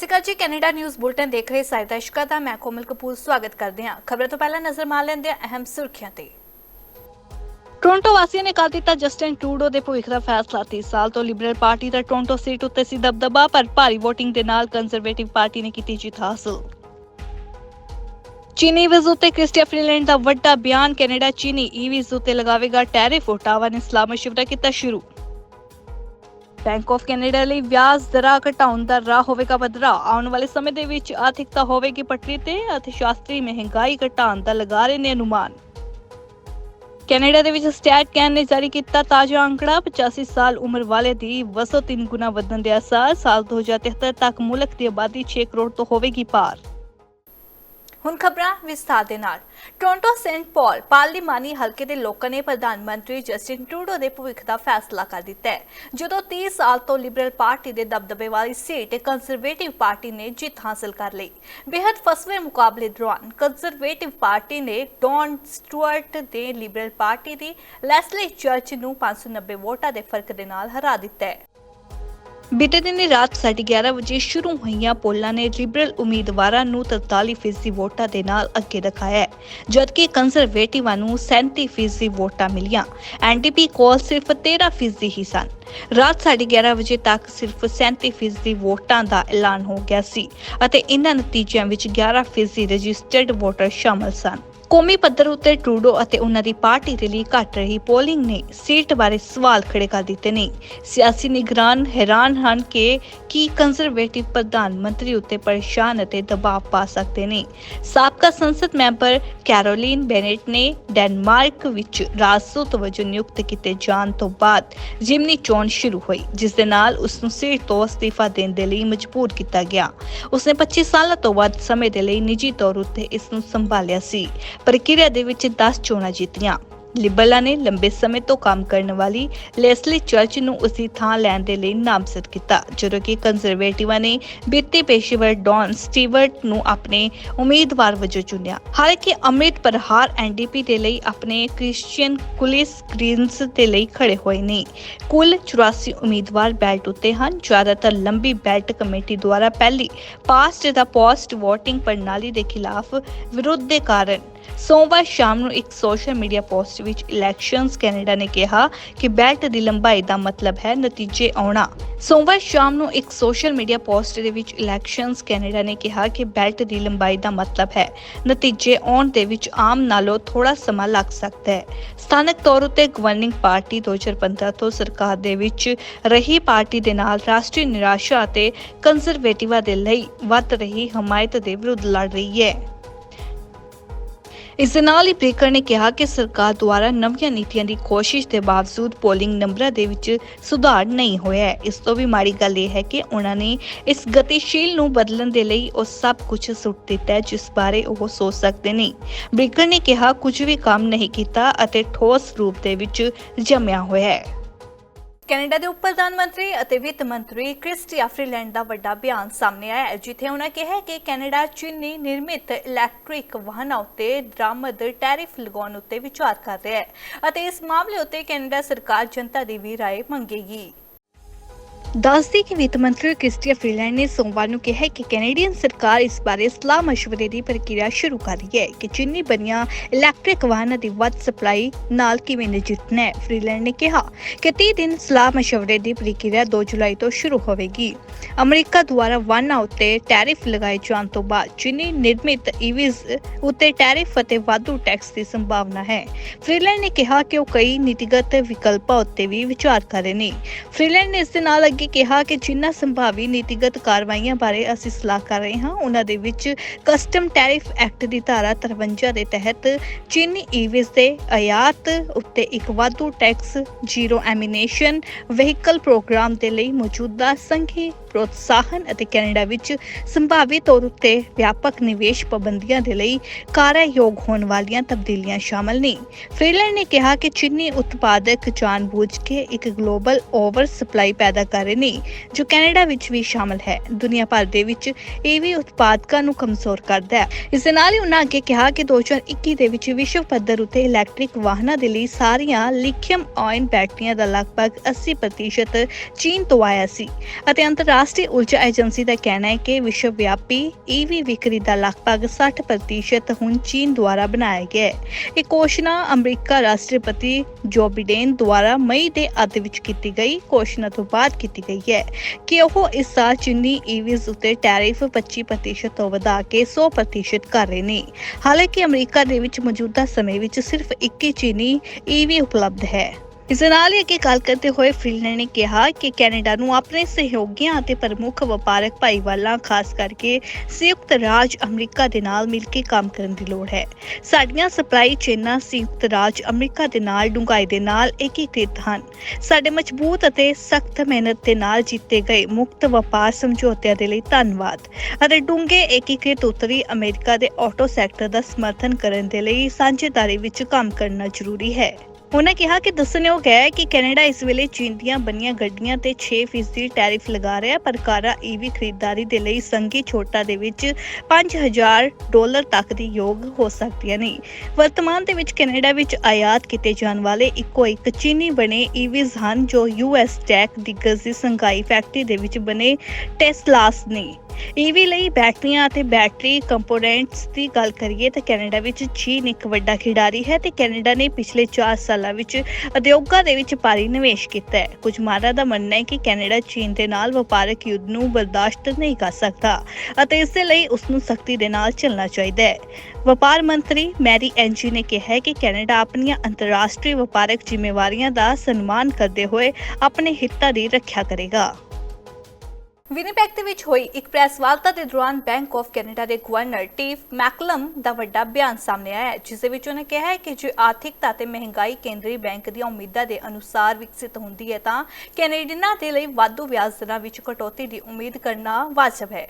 ਸ਼੍ਰੀ ਜੀ, Canada news bulletin ਦੇਖ ਰਹੇ ਸਾਰੇ ਦਰਸ਼ਕਾਂ ਦਾ, ਮੈਂ ਕੋਮਲ ਕਪੂਰ ਸਵਾਗਤ ਕਰਦੇ ਹਾਂ। ਖਬਰਾਂ ਤੋਂ ਪਹਿਲਾਂ ਨਜ਼ਰ ਮਾਰ ਲੈਂਦੇ ਹਾਂ ਅਹਿਮ ਸੁਰਖੀਆਂ ਤੇ। ਟੋਰਾਂਟੋ ਵਾਸੀਆਂ ਨੇ ਕਰ ਦਿੱਤਾ ਜਸਟਿਨ ਟਰੂਡੋ ਦੇ ਭਵਿੱਖ ਦਾ ਫੈਸਲਾ। 30 ਸਾਲ ਤੋਂ ਲਿਬਰਲ ਪਾਰਟੀ ਦਾ ਟੋਰਾਂਟੋ ਸੀਟ ਉੱਤੇ ਸੀ ਦਬਦਬਾ, ਪਰ ਭਾਰੀ ਵੋਟਿੰਗ ਦੇ ਨਾਲ ਕੰਜ਼ਰਵੇਟਿਵ ਪਾਰਟੀ ਨੇ ਕੀਤੀ ਜਿੱਤ ਹਾਸਲ। ਚੀਨੀ ਵੀਜ਼ ਉੱਤੇ ਕ੍ਰਿਸਟੀਆ ਫ੍ਰੀਲੈਂਡ ਦਾ ਵੱਡਾ ਬਿਆਨ, ਕੈਨੇਡਾ ਚੀਨੀ ਈਵੀਜ਼ ਉੱਤੇ ਲਗਾਵੇਗਾ ਟੈਰਿਫ। ਓਟਾਵਾ ਨੇ ਸਲਾਮਤ ਸ਼ਿਵਰਾ ਕੀਤਾ ਸ਼ੁਰੂ। ਬੈਂਕ ਆਫ ਕੈਨੇਡਾ ਲਈ ਵਿਆਜ ਦਰਾਂ ਘਟਾਉਣ ਦਾ ਰਾਹ ਹੋਵੇਗਾ ਬਦਰਾ। ਆਉਣ ਵਾਲੇ ਸਮੇਂ ਦੇ ਵਿੱਚ ਆਰਥਿਕਤਾ ਹੋਵੇਗੀ ਪਟਰੀ ਤੇ ਅਰਥਸ਼ਾਸਤਰੀ ਮਹਿੰਗਾਈ ਘਟਾਉਣ ਦਾ ਲਗਾ ਰਹੇ ਨੇ ਅਨੁਮਾਨ। ਕੈਨੇਡਾ ਦੇ ਵਿੱਚ ਸਟੈਟ ਕੈਨ ਨੇ ਜਾਰੀ ਕੀਤਾ ਤਾਜ਼ਾ ਅੰਕੜਾ। 85 ਸਾਲ ਉਮਰ ਵਾਲੇ ਦੀ ਵਸੋਂ ਤਿੰਨ ਗੁਣਾ ਵਧਣ ਦੇ ਅਸਾਰ ਸਾਲ 2073 ਤੱਕ ਮੁਲਕ ਦੀ ਆਬਾਦੀ 6 ਕਰੋੜ ਤੋਂ ਹੋਵੇਗੀ ਪਾਰ। ਹੁਣ ਖਬਰਾਂ ਵਿਸਥਾਰ ਦੇ ਨਾਲ। ਟੋਰਾਂਟੋ ਸੈਂਟ ਪਾਲ ਪਾਰਲੀਮਾਨੀ ਹਲਕੇ ਦੇ ਲੋਕਾਂ ਨੇ ਪ੍ਰਧਾਨ ਮੰਤਰੀ ਜਸਟਿਨ ਟਰੂਡੋ ਦੇ ਭਵਿੱਖ ਦਾ ਫੈਸਲਾ ਕਰ ਦਿੱਤਾ ਹੈ। ਜਦੋਂ 30 ਸਾਲ ਤੋਂ ਲਿਬਰਲ ਪਾਰਟੀ ਦੇ ਦਬਦਬੇ ਵਾਲੀ ਸੀਟ ਕੰਜ਼ਰਵੇਟਿਵ ਪਾਰਟੀ ਨੇ ਜਿੱਤ ਹਾਸਲ ਕਰ ਲਈ। ਬੇहद ਫਸਵੇਂ ਮੁਕਾਬਲੇ ਦੌਰਾਨ ਕੰਜ਼ਰਵੇਟਿਵ ਪਾਰਟੀ ਨੇ ਡੌਨ ਸਟੂਅਰਟ ਦੇ ਲਿਬਰਲ ਪਾਰਟੀ ਦੀ ਲੈਸਲੀ ਚਰਚ ਨੂੰ 590 ਵੋਟਾਂ ਦੇ ਫ਼ਰਕ ਦੇ ਨਾਲ ਹਰਾ ਦਿੱਤਾ ਹੈ। ਬੀਤੇ ਦਿਨ ਦੀ ਰਾਤ 11:30 ਵਜੇ ਸ਼ੁਰੂ ਹੋਈਆਂ ਪੋਲਾਂ ਨੇ ਲਿਬਰਲ ਉਮੀਦਵਾਰਾਂ ਨੂੰ 43% ਵੋਟਾਂ ਦੇ ਨਾਲ ਅੱਗੇ ਦਿਖਾਇਆ ਹੈ, ਜਦਕਿ ਕੰਜ਼ਰਵੇਟਿਵਾਂ ਨੂੰ 37% ਵੋਟਾਂ ਮਿਲੀਆਂ। ਐਨਡੀਪੀ ਕੋਲ ਸਿਰਫ 13% ਹੀ ਸਨ। ਰਾਤ 11:30 ਵਜੇ ਤੱਕ ਸਿਰਫ 37% ਵੋਟਾਂ ਦਾ ਐਲਾਨ ਹੋ ਗਿਆ ਸੀ ਅਤੇ ਇਨ੍ਹਾਂ ਨਤੀਜਿਆਂ ਵਿੱਚ 11% ਰਜਿਸਟਰਡ ਵੋਟਰ ਸ਼ਾਮਲ ਸਨ। ਕੌਮੀ ਪੱਧਰ ਉੱਤੇ ਟਰੂਡੋ ਅਤੇ ਉਹਨਾਂ ਦੀ ਪਾਰਟੀ ਦੇ ਲਈ ਘਟ ਰਹੀ ਪੋਲਿੰਗ ਨੇ ਸੀਟ ਬਾਰੇ ਸਵਾਲ ਖੜੇ ਕਰ ਦਿੱਤੇ ਨੇ। ਸਿਆਸੀ ਨਿਗਰਾਨ ਹੈਰਾਨ ਹਨ ਕਿ ਕੀ ਕੰਜ਼ਰਵੇਟਿਵ ਪ੍ਰਧਾਨ ਮੰਤਰੀ ਉੱਤੇ ਪਰੇਸ਼ਾਨ ਅਤੇ ਦਬਾਅ ਪਾ ਸਕਦੇ ਨੇ। ਸਾਬਕਾ ਸੰਸਦ ਮੈਂਬਰ ਕੈਰੋਲਿਨ ਬੈਨੇਟ ਨੇ ਡੈਨਮਾਰਕ ਵਿੱਚ ਰਾਜਦੂਤ ਵਜੋਂ ਨਿਯੁਕਤ ਕੀਤੇ ਜਾਣ ਤੋਂ ਬਾਅਦ ਜਿਮਨੀ ਚੋਣ ਸ਼ੁਰੂ ਹੋਈ, ਜਿਸ ਦੇ ਨਾਲ ਉਸ ਨੂੰ ਸੀਟ ਤੋਂ ਅਸਤੀਫਾ ਦੇਣ ਦੇ ਲਈ ਮਜਬੂਰ ਕੀਤਾ ਗਿਆ। ਉਸਨੇ 25 ਸਾਲਾਂ ਤੋਂ ਵੱਧ ਸਮੇਂ ਦੇ ਲਈ ਨਿੱਜੀ ਤੌਰ ਉੱਤੇ ਇਸ ਨੂੰ ਸੰਭਾਲਿਆ ਸੀ। ਪ੍ਰਕਿਰਿਆ ਦੇ ਵਿੱਚ 10 ਚੋਣਾਂ ਜਿੱਤੀਆਂ। ਲਿਬਰਲਾਂ ਨੇ ਲੰਬੇ ਸਮੇਂ ਤੋਂ ਕੰਮ ਕਰਨ ਵਾਲੀ ਲੈਸਲੀ ਚਰਚ ਨੂੰ ਉਸਦੀ ਥਾਂ ਲੈਣ ਦੇ ਲਈ ਨਾਮਜ਼ਦ ਕੀਤਾ, ਜਦੋਂ ਕਿ ਕੰਜ਼ਰਵੇਟਿਵਾਂ ਨੇ ਵਿੱਤੀ ਪੇਸ਼ੇਵਰ ਡੌਨ ਸਟੀਵਰਟ ਨੂੰ ਆਪਣੇ ਉਮੀਦਵਾਰ ਵਜੋਂ ਚੁਣਿਆ। ਹਾਲਾਂਕਿ ਅੰਮ੍ਰਿਤ ਪ੍ਰਹਾਰ ਐਨਡੀਪੀ ਦੇ ਲਈ ਆਪਣੇ ਕ੍ਰਿਸਚੀਅਨ ਕੁਲਿਸ ਗ੍ਰੀਨਸ ਦੇ ਲਈ ਖੜੇ ਹੋਏ ਨੇ। ਕੁੱਲ 84 ਉਮੀਦਵਾਰ ਬੈਲਟ ਉੱਤੇ ਹਨ। ਜ਼ਿਆਦਾਤਰ ਲੰਬੀ ਬੈਲਟ ਕਮੇਟੀ ਦੁਆਰਾ ਪਹਿਲੀ ਪਾਸਟ ਦਾ ਪੋਸਟ VOTING ਪ੍ਰਣਾਲੀ ਦੇ ਖਿਲਾਫ ਵਿਰੋਧ ਦੇ ਕਾਰਨ ਸੋਮਵਾਰ ਸ਼ਾਮ ਨੂੰ ਇੱਕ ਸੋਸ਼ਲ ਮੀਡੀਆ ਪੋਸਟ ਵਿੱਚ ਇਲੈਕਸ਼ਨਸ ਕੈਨੇਡਾ ਨੇ ਕਿਹਾ ਕਿ ਬੈਲਟ ਦੀ ਲੰਬਾਈ ਦਾ ਮਤਲਬ ਹੈ ਨਤੀਜੇ ਆਉਣਾ। ਸੋਮਵਾਰ ਸ਼ਾਮ ਨੂੰ ਇੱਕ ਸੋਸ਼ਲ ਮੀਡੀਆ ਪੋਸਟ ਦੇ ਵਿੱਚ ਇਲੈਕਸ਼ਨਸ ਕੈਨੇਡਾ ਨੇ ਕਿਹਾ ਕਿ ਬੈਲਟ ਦੀ ਲੰਬਾਈ ਦਾ ਮਤਲਬ ਹੈ ਨਤੀਜੇ ਆਉਣ ਦੇ ਵਿੱਚ ਆਮ ਨਾਲੋਂ ਥੋੜਾ ਸਮਾਂ ਲੱਗ ਸਕਦਾ ਹੈ। ਸਥਾਨਕ ਤੌਰ ਉਤੇ ਗਵਰਨਿੰਗ ਪਾਰਟੀ 2015 ਤੋਂ ਸਰਕਾਰ ਦੇ ਵਿੱਚ ਰਹੀ ਪਾਰਟੀ ਦੇ ਨਾਲ ਰਾਸ਼ਟਰੀ ਨਿਰਾਸ਼ਾ ਅਤੇ ਕੰਜ਼ਰਵੇਟਿਵਾ ਦੇ ਲਈ ਵੱਧ ਰਹੀ ਹਮਾਇਤ ਦੇ ਵਿਰੁੱਧ ਲੜ ਰਹੀ ਹੈ। ਇਸ ਦੇ ਨਾਲ ਹੀ ਬ੍ਰੇਕਰ ਨੇ ਕਿਹਾ ਕਿ ਸਰਕਾਰ ਦੁਆਰਾ ਨਵੀਆਂ ਨੀਤੀਆਂ ਦੀ ਕੋਸ਼ਿਸ਼ ਦੇ ਬਾਵਜੂਦ ਪੋਲਿੰਗ ਨੰਬਰਾਂ ਦੇ ਵਿੱਚ ਸੁਧਾਰ ਨਹੀਂ ਹੋਇਆ ਹੈ। ਇਸ ਤੋਂ ਵੀ ਮਾੜੀ ਗੱਲ ਇਹ ਹੈ ਕਿ ਉਹਨਾਂ ਨੇ ਇਸ ਗਤੀਸ਼ੀਲ ਨੂੰ ਬਦਲਣ ਦੇ ਲਈ ਉਹ ਸਭ ਕੁਝ ਸੁੱਟ ਦਿੱਤਾ ਹੈ, ਜਿਸ ਬਾਰੇ ਉਹ ਸੋਚ ਸਕਦੇ ਨਹੀਂ। ਬ੍ਰੇਕਰ ਨੇ ਕਿਹਾ, ਕੁਝ ਵੀ ਕੰਮ ਨਹੀਂ ਕੀਤਾ ਅਤੇ ਠੋਸ ਰੂਪ ਦੇ ਵਿੱਚ ਜੰਮਿਆ ਹੋਇਆ ਹੈ। ਕੈਨੇਡਾ ਦੇ ਉਪ ਪ੍ਰਧਾਨ ਮੰਤਰੀ ਅਤੇ ਵਿੱਤ ਮੰਤਰੀ ਕ੍ਰਿਸਟੀਆ ਫ੍ਰੀਲੈਂਡ ਦਾ ਵੱਡਾ ਬਿਆਨ ਸਾਹਮਣੇ ਆਇਆ ਹੈ ਜਿੱਥੇ ਉਹਨਾਂ ਕਿਹਾ ਹੈ ਕਿ ਕੈਨੇਡਾ ਚੀਨੀ ਨਿਰਮਿਤ ਇਲੈਕਟ੍ਰਿਕ ਵਾਹਨਾਂ ਉੱਤੇ ਦਰਾਮਦ ਟੈਰਿਫ ਲਗਾਉਣ ਉੱਤੇ ਵਿਚਾਰ ਕਰ ਰਿਹਾ ਹੈ ਅਤੇ ਇਸ ਮਾਮਲੇ ਉੱਤੇ ਕੈਨੇਡਾ ਸਰਕਾਰ ਜਨਤਾ ਦੀ ਵੀ رائے ਮੰਗੇਗੀ ਦੱਸਦੀ ਕਿ ਵਿੱਤ ਮੰਤਰੀ ਕ੍ਰਿਸਟੀਆ ਫਰੀਲੈਂਡ ਨੇ ਸੋਮਵਾਰ ਨੂੰ ਕਿਹਾ ਕਿ ਕੈਨੇਡੀਅਨ ਸਰਕਾਰ ਇਸ ਬਾਰੇ ਸਲਾਹ مشਵਰੇ ਦੀ ਪ੍ਰਕਿਰਿਆ ਸ਼ੁਰੂ ਕਰ ਰਹੀ ਹੈ ਕਿ ਚੀਨੀ ਬਣੀਆਂ ਇਲੈਕਟ੍ਰਿਕ ਵਾਹਨਾਂ ਦੀ ਵੱਧ ਸਪਲਾਈ ਨਾਲ ਕਿਵੇਂ ਨਿਜਟਣਾ ਹੈ ਫਰੀਲੈਂਡ ਨੇ ਕਿਹਾ ਕਿ 30 ਦਿਨ ਸਲਾਹ مشਵਰੇ ਦੀ ਪ੍ਰਕਿਰਿਆ 2 ਜੁਲਾਈ ਤੋਂ ਸ਼ੁਰੂ ਹੋਵੇਗੀ। ਅਮਰੀਕਾ ਦੁਆਰਾ ਵਾਹਨਾਂ ਉੱਤੇ ਟੈਰਿਫ ਲਗਾਏ ਜਾਣ ਤੋਂ ਬਾਅਦ ਚੀਨੀ ਨਿਰਮਿਤ ਈਵੀਜ਼ ਉੱਤੇ ਟੈਰਿਫ ਅਤੇ ਵਾਧੂ ਟੈਕਸ ਦੀ ਸੰਭਾਵਨਾ ਹੈ। ਫਰੀਲੈਂਡ ਨੇ ਕਿਹਾ ਕਿ ਉਹ ਕਈ ਨੀਤੀਗਤ ਵਿਕਲਪਾਂ ਉੱਤੇ ਵੀ ਵਿਚਾਰ ਕਰ ਰਹੇ ਨੇ। ਫਰੀਲੈਂਡ ਨੇ ਇਸ ਦੇ ਨਾਲ ਅੱਗੇ ਕਿਹਾ ਕਿ ਜਿਨ੍ਹਾਂ ਸੰਭਾਵੀ ਨੀਤੀਗਤ ਕਾਰਵਾਈਆਂ ਬਾਰੇ ਅਸੀਂ ਸਲਾਹ ਕਰ ਰਹੇ ਹਾਂ, ਉਹਨਾਂ ਦੇ ਵਿੱਚ ਕਸਟਮ ਟੈਰਿਫ ਐਕਟ ਦੀ ਧਾਰਾ 53 ਦੇ ਤਹਿਤ ਚੀਨੀ ਈਵੀਜ਼ ਦੇ ਆਯਾਤ ਉੱਤੇ ਇੱਕ ਵਾਧੂ tax zero emission vehicle program ਦੇ ਲਈ ਮੌਜੂਦਾ ਸੰਘੀ ਪ੍ਰੋਤਸਾਹਨ ਅਤੇ ਕੈਨੇਡਾ ਵਿੱਚ ਸੰਭਾਵੀ ਤੌਰ ਉੱਤੇ ਵਿਆਪਕ ਨਿਵੇਸ਼ ਪਾਬੰਦੀਆਂ ਦੇ ਲਈ ਕਾਰਜਯੋਗ ਹੋਣ ਵਾਲੀਆਂ ਤਬਦੀਲੀਆਂ ਸ਼ਾਮਲ ਨੇ। ਫ੍ਰੀਲੈਂਡ ਨੇ ਕਿਹਾ ਕਿ ਚੀਨੀ ਉਤਪਾਦਕ ਜਾਣਬੁੱਝ ਕੇ ਇੱਕ ਗਲੋਬਲ ਓਵਰ ਸਪਲਾਈ ਪੈਦਾ ਕਰ ਰਹੇ ਨੇ, ਜੋ ਕੈਨੇਡਾ ਵਿੱਚ ਵੀ ਸ਼ਾਮਲ ਹੈ। ਦੁਨੀਆ ਭਰ ਦੇ ਵਿੱਚ ਇਹ ਵੀ ਉਤਪਾਦਕਾਂ ਨੂੰ ਕਮਜ਼ੋਰ ਕਰਦਾ ਹੈ। ਇਸ ਦੇ ਨਾਲ ਹੀ ਉਹਨਾਂ ਅੱਗੇ ਕਿਹਾ ਕਿ 2021 ਦੇ ਵਿੱਚ ਵਿਸ਼ਵ ਪੱਧਰ ਉੱਤੇ ਇਲੈਕਟ੍ਰਿਕ ਵਾਹਨਾਂ ਦੇ ਲਈ ਸਾਰੀਆਂ ਲਿਥੀਅਮ ਆਇਨ ਬੈਟਰੀਆਂ ਦਾ ਲਗਭਗ 80% ਚੀਨ ਤੋਂ ਆਇਆ ਸੀ ਅਤੇ ਅੰਤਰਰਾਸ਼ਟਰੀ ਰਾਸ਼ਟਰੀ ਊਰਜਾ ਏਜੰਸੀ ਦਾ ਕਹਿਣਾ ਹੈ ਕਿ ਵਿਸ਼ਵ ਵਿਆਪੀ ਈਵੀ ਵਿਕਰੀ ਦਾ ਲਗਭਗ 60% ਹੁਣ ਚੀਨ ਦੁਆਰਾ ਬਣਾਇਆ ਗਿਆ ਹੈ। ਇਹ ਘੋਸ਼ਣਾ ਅਮਰੀਕਾ ਰਾਸ਼ਟਰਪਤੀ ਜੋ ਬਿਡੇਨ ਦੁਆਰਾ ਮਈ ਦੇ ਅੱਧ ਵਿੱਚ ਕੀਤੀ ਗਈ ਘੋਸ਼ਣਾ ਤੋਂ ਬਾਅਦ ਕੀਤੀ ਗਈ ਹੈ ਕਿ ਉਹ ਇਸ ਸਾਲ ਚੀਨੀ ਈਵੀਜ਼ ਉੱਤੇ ਟੈਰਿਫ 25% ਤੋਂ ਵਧਾ ਕੇ 100% ਕਰ ਰਹੇ ਨੇ। ਹਾਲਾਂਕਿ ਅਮਰੀਕਾ ਦੇ ਵਿੱਚ ਮੌਜੂਦਾ ਸਮੇਂ ਵਿੱਚ ਸਿਰਫ 21 ਚੀਨੀ ਈਵੀ ਉਪਲਬਧ ਹੈ। ਇਸ ਦੇ ਨਾਲ ਹੀ ਅੱਗੇ ਗੱਲ ਕਰਦੇ ਹੋਏ ਫਿਨਲੈਂਡ ਨੇ ਕਿਹਾ ਕਿ ਕੈਨੇਡਾ ਨੂੰ ਆਪਣੇ ਸਹਿਯੋਗੀਆਂ ਅਤੇ ਪ੍ਰਮੁੱਖ ਵਪਾਰਕ ਭਾਈਵਾਲਾਂ, ਖਾਸ ਕਰਕੇ ਸੰਯੁਕਤ ਰਾਜ ਅਮਰੀਕਾ ਦੇ ਨਾਲ ਮਿਲ ਕੇ ਕੰਮ ਕਰਨ ਦੀ ਲੋੜ ਹੈ। ਸਾਡੀਆਂ ਸਪਲਾਈ ਚੇਨਾਂ ਸੰਯੁਕਤ ਰਾਜ ਅਮਰੀਕਾ ਦੇ ਨਾਲ ਡੂੰਘਾਈ ਦੇ ਨਾਲ ਏਕੀਕ੍ਰਿਤ ਹਨ। ਸਾਡੇ ਮਜ਼ਬੂਤ ਅਤੇ ਸਖਤ ਮਿਹਨਤ ਦੇ ਨਾਲ ਜਿੱਤੇ ਗਏ ਮੁਕਤ ਵਪਾਰ ਸਮਝੌਤਿਆਂ ਦੇ ਲਈ ਧੰਨਵਾਦ। ਅਤੇ ਡੂੰਘੇ ਏਕੀਕ੍ਰਿਤ ਉੱਤਰੀ ਅਮਰੀਕਾ ਦੇ ਆਟੋ ਸੈਕਟਰ ਦਾ ਸਮਰਥਨ ਕਰਨ ਦੇ ਲਈ ਸਾਂਝੇਦਾਰੀ ਵਿੱਚ ਕੰਮ ਕਰਨਾ ਜ਼ਰੂਰੀ ਹੈ। ਉਹਨਾਂ ਕਿਹਾ ਕਿ ਦੱਸਣਯੋਗ ਹੈ ਕਿ ਕੈਨੇਡਾ ਇਸ ਵੇਲੇ ਚੀਨ ਦੀਆਂ ਬਣੀਆਂ ਗੱਡੀਆਂ ਤੇ 6% ਟੈਰਿਫ ਲਗਾ ਰਿਹਾ, ਪਰ ਕਾਰਾਂ ਈਵੀ ਖਰੀਦਦਾਰੀ ਦੇ ਲਈ ਸੰਘੀ ਛੋਟਾਂ ਦੇ ਵਿੱਚ 5000 ਡਾਲਰ ਤੱਕ ਦੀ ਯੋਗ ਹੋ ਸਕਦੀਆਂ ਨੇ। ਵਰਤਮਾਨ ਦੇ ਵਿੱਚ ਕੈਨੇਡਾ ਵਿੱਚ ਆਯਾਤ ਕੀਤੇ ਜਾਣ ਵਾਲੇ ਇੱਕੋ ਇੱਕ ਚੀਨੀ ਬਣੇ ਈਵੀਜ਼ ਹਨ ਜੋ ਯੂਐਸ ਟੈਕ ਦਿਗਜ ਦੀ ਸੰਘਾਈ ਫੈਕਟਰੀ ਦੇ ਵਿੱਚ ਬਣੇ ਟੈਸਲਾਸ ਨੇ। ਈਵੀ ਲਈ ਬੈਟਰੀਆਂ ਅਤੇ ਬੈਟਰੀ ਕੰਪੋਨੈਂਟਸ ਦੀ ਗੱਲ ਕਰੀਏ ਤਾਂ ਕੈਨੇਡਾ ਵਿੱਚ ਚੀਨ ਇੱਕ ਵੱਡਾ ਖਿਡਾਰੀ ਹੈ ਤੇ ਕੈਨੇਡਾ ਨੇ ਪਿਛਲੇ 4 ਸਾਲਾਂ ਵਿੱਚ ਉਦਯੋਗਾਂ ਦੇ ਵਿੱਚ ਭਾਰੀ ਨਿਵੇਸ਼ ਕੀਤਾ ਹੈ। ਕੁਝ ਮਾਹਰਾਂ ਦਾ ਮੰਨਣਾ ਹੈ ਕਿ ਕੈਨੇਡਾ ਚੀਨ ਦੇ ਨਾਲ ਵਪਾਰਕ ਯੁੱਧ ਨੂੰ ਬਰਦਾਸ਼ਤ ਨਹੀਂ ਕਰ ਸਕਦਾ ਅਤੇ ਇਸ ਦੇ ਲਈ ਉਸ ਨੂੰ ਸਖਤੀ ਦੇ ਨਾਲ ਚੱਲਣਾ ਚਾਹੀਦਾ ਹੈ। ਵਪਾਰ ਮੰਤਰੀ ਮੈਰੀ ਐਂਜੀ ਨੇ ਕਿਹਾ ਹੈ ਕਿ ਕੈਨੇਡਾ ਆਪਣੀਆਂ ਅੰਤਰਰਾਸ਼ਟਰੀ ਵਪਾਰਕ ਜ਼ਿੰਮੇਵਾਰੀਆਂ ਦਾ ਸਨਮਾਨ ਕਰਦੇ ਹੋਏ ਆਪਣੇ ਹਿੱਤਾਂ ਦੀ ਰੱਖਿਆ ਕਰੇਗਾ। ਵਿਨੀਪੈਗ ਦੇ ਵਿੱਚ ਹੋਈ ਇੱਕ ਪ੍ਰੈਸ ਵਾਰਤਾ ਦੇ ਦੌਰਾਨ ਬੈਂਕ ਆਫ ਕੈਨੇਡਾ ਦੇ ਗਵਰਨਰ ਟੀਫ ਮੈਕਲਮ ਦਾ ਵੱਡਾ ਬਿਆਨ ਸਾਹਮਣੇ ਆਇਆ ਹੈ, ਜਿਸ ਦੇ ਵਿੱਚ ਉਹਨੇ ਕਿਹਾ ਹੈ ਕਿ ਜੇ ਆਰਥਿਕਤਾ ਤੇ ਮਹਿੰਗਾਈ ਕੇਂਦਰੀ ਬੈਂਕ ਦੀਆਂ ਉਮੀਦਾਂ ਦੇ ਅਨੁਸਾਰ ਵਿਕਸਿਤ ਹੁੰਦੀ ਹੈ ਤਾਂ ਕੈਨੇਡੀਅਨਾਂ ਦੇ ਲਈ ਵਾਧੂ ਵਿਆਜ ਦਰਾਂ ਵਿੱਚ ਕਟੌਤੀ ਦੀ ਉਮੀਦ ਕਰਨਾ ਵਾਜਬ ਹੈ।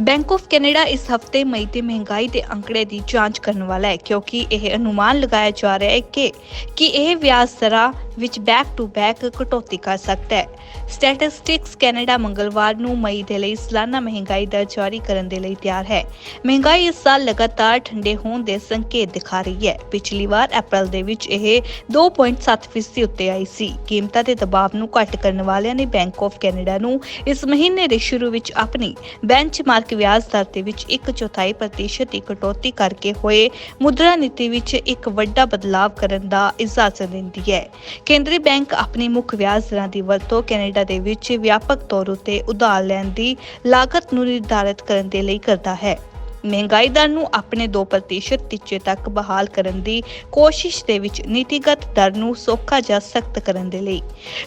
ਬੈਂਕ ਆਫ ਕੈਨੇਡਾ ਇਸ ਹਫ਼ਤੇ ਮਈ ਦੇ ਮਹਿੰਗਾਈ ਦੇ ਅੰਕੜੇ ਦੀ ਜਾਂਚ ਕਰਨ ਵਾਲਾ ਹੈ, ਕਿਉਂਕਿ ਇਹ ਅਨੁਮਾਨ ਲਗਾਇਆ ਜਾ ਰਿਹਾ ਹੈ ਕਿ ਕਿ ਇਹ ਵਿਆਜ ਦਰਾਂ ਵਿੱਚ ਬੈਕ ਟੂ ਬੈਕ ਕਟੌਤੀ ਕਰ ਸਕਦਾ ਹੈ। ਸਟੈਟਿਸਟਿਕਸ ਕੈਨੇਡਾ ਮੰਗਲਵਾਰ ਨੂੰ ਮਈ ਦੇ ਲਈ ਸਾਲਾਨਾ ਮਹਿੰਗਾਈ ਦਰ ਜਾਰੀ ਕਰਨ ਦੇ ਲਈ ਤਿਆਰ ਹੈ। ਮਹਿੰਗਾਈ ਇਸ ਸਾਲ ਲਗਾਤਾਰ ਠੰਡੇ ਹੋਣ ਦੇ ਸੰਕੇਤ ਦਿਖਾ ਰਹੀ ਹੈ। ਪਿਛਲੀ ਵਾਰ ਅਪ੍ਰੈਲ ਦੇ ਵਿੱਚ ਇਹ 2.7% ਉੱਤੇ ਆਈ ਸੀ। ਕੀਮਤਾਂ ਦੇ ਦਬਾਅ ਨੂੰ ਘੱਟ ਕਰਨ ਵਾਲਿਆਂ ਨੇ ਬੈਂਕ ਆਫ ਕੈਨੇਡਾ ਨੂੰ ਇਸ ਮਹੀਨੇ ਦੇ ਸ਼ੁਰੂ ਵਿੱਚ ਆਪਣੀ ਬੈਂਚਮਾਰਕ ਵਿਆਜ ਦਰ ਦੇ ਵਿੱਚ 1 ਚੌਥਾਈ ਪ੍ਰਤੀਸ਼ਤ ਦੀ ਕਟੌਤੀ ਕਰਕੇ ਹੋਏ ਮੁਦਰਾ ਨੀਤੀ ਵਿੱਚ ਇੱਕ ਵੱਡਾ ਬਦਲਾਅ ਕਰਨ ਦਾ ਇਜਾਜ਼ਤ ਦਿੰਦੀ ਹੈ। ਕੇਂਦਰੀ ਬੈਂਕ ਆਪਣੀ ਮੁੱਖ ਵਿਆਜ ਦਰਾਂ ਦੀ ਵਰਤੋਂ ਕੈਨੇਡਾ ਦੇ ਵਿੱਚ ਵਿਆਪਕ ਤੌਰ ਉੱਤੇ ਉਧਾਰ ਲੈਣ ਦੀ ਲਾਗਤ ਨੂੰ ਨਿਰਧਾਰਤ ਕਰਨ ਦੇ ਲਈ ਕਰਦਾ ਹੈ। ਮਹਿੰਗਾਈ ਦਰ ਨੂੰ ਆਪਣੇ 2% ਟੀਚੇ ਤੱਕ ਬਹਾਲ ਕਰਨ ਦੀ ਕੋਸ਼ਿਸ਼ ਦੇ ਵਿੱਚ ਨੀਤੀਗਤ ਦਰ ਨੂੰ ਸੌਖਾ ਜਾਂ ਸਖਤ ਕਰਨ ਦੇ ਲਈ।